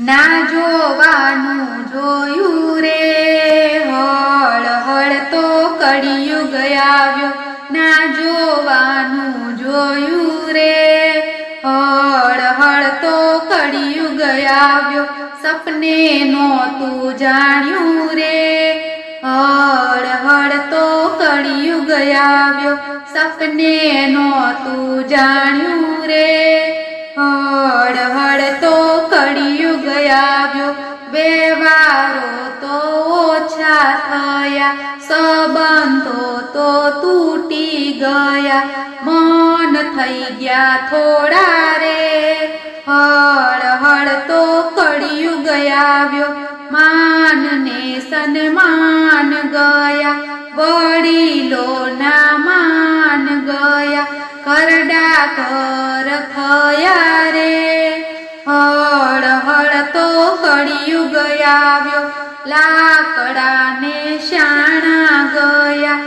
ના જોવાનું જોયું રે. હળ હળ તો કળિયુગ આવ્યો. ના જોવાનું જોયું રે. હળ હળ તો કળિયુગ આવ્યો. સપને નહોતું જાણ્યું રે. હળ હળ તો કળિયુગ આવ્યો. સપને નહોતું જાણ્યું રે. હળ હળ તો કળિયુગ આવ્યો. વ્યવહારો તો ઓછા થયા. સંબંધો તો તૂટી ગયા. મન થઈ ગયા થોડા રે. હળહળ હળ તો કળિયુગ આવ્યો. માન ને સન્માન ગયા. વડીલોના માન ગયા. કરડા કર થયા રે હળ હળ તો કળિયુગ આવ્યો, લાકડાને શાણા ગયા.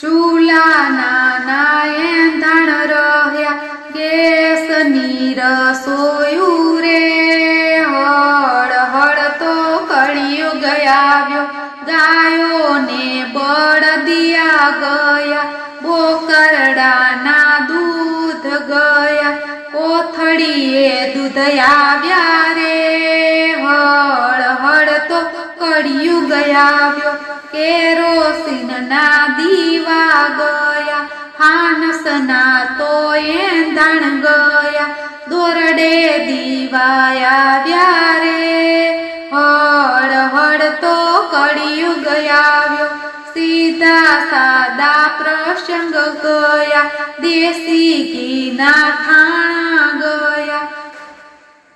ચૂલા નાના એંધાણ રહ્યા, ગેસની રસોયું રે હળ હળ તો કળિયુગ આવ્યો, ગાયોને બળદિયા ગયા. બોકરડાના દૂધ ગયા, કોથળીએ દૂધ આવ્યા રે. હળ હળ તો કળિયુગ આવ્યો કેરોસીનના દીવા ગયા. ફાનસના તો એંધણ ગયા, દોરડે દીવા આવ્યા રે. હળ હળ તો કળિયુગ આવ્યો સીધા સાદા પ્રસંગ ગયા દેશી કીના ઠાણા ગયા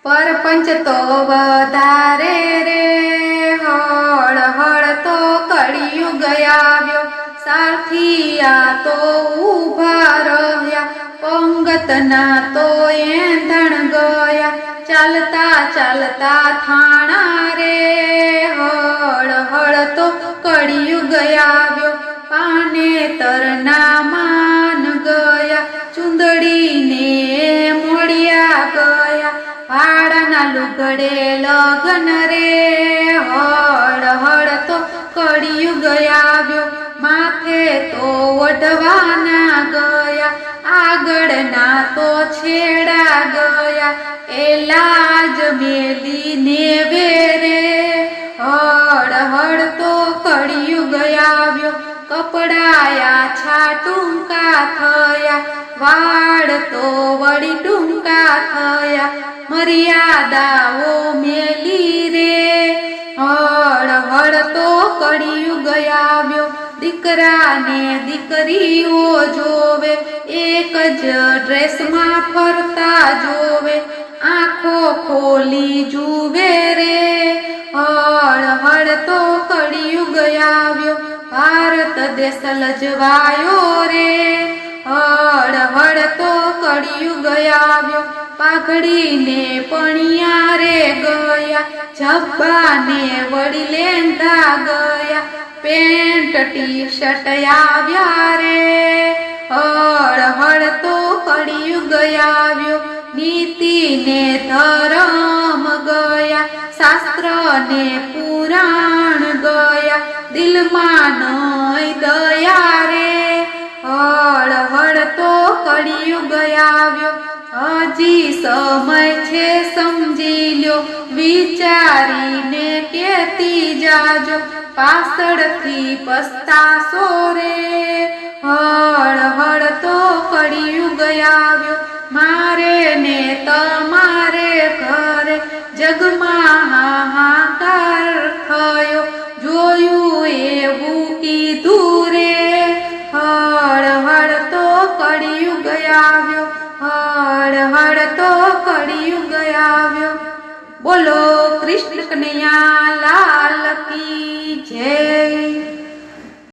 પરપંચ તો વધારે રે હળ હળ તો કળિયું આવ્યો સાથિયા તો ઊભા રહ્યા પંગતના તો એંધણ ગયા ચાલતા ચાલતા થાણા રે હળ હળ તો કળિયું પાને તરના માન ગયા, ચુંદડીને મોડિયા ગયા. ભાડાના લુગડે લગન રે, હળ હળ તો કળિયુગ આવ્યો માથે તો ઓઢવાના ગયા, આગળના તો છેડા ગયા. એ લાજ મેલીને કપડાયા છા ટૂંકા થયા, વાળ તો વળી ટૂંકા થયા, મર્યાદાઓ મેલી રે. હળ હળ તો કળિયુગ આવ્યો દીકરાને દીકરીઓ જોવે, એક જ ડ્રેસમાં ફરતા જોવે, આંખો ખોલી જુએ દેશ લજવાયો રે. હળ હળ તો કળિયુગ આવ્યો પાઘડીને પણિયા રે ગયા. જબ્બાને વળી લેંધા ગયા. પેન્ટ ટી શર્ટ આવ્યા રે. હળ હળ તો કળિયુગ આવ્યો નીતિને ધરમ ગયા. શાસ્ત્રને પુરાણ ગયા. દિલમાં નય દયા રે હળ હળ તો કળિયુગ આવ્યો. હજી સમય છે સમજી લ્યો, વિચારીને કેતી જાજો. પાછળથી પસ્તાશો રે હળ હળ તો કળિયુગ આવ્યો હળહળ તો કળિયુગ આવ્યો. બોલો કૃષ્ણ કનૈયા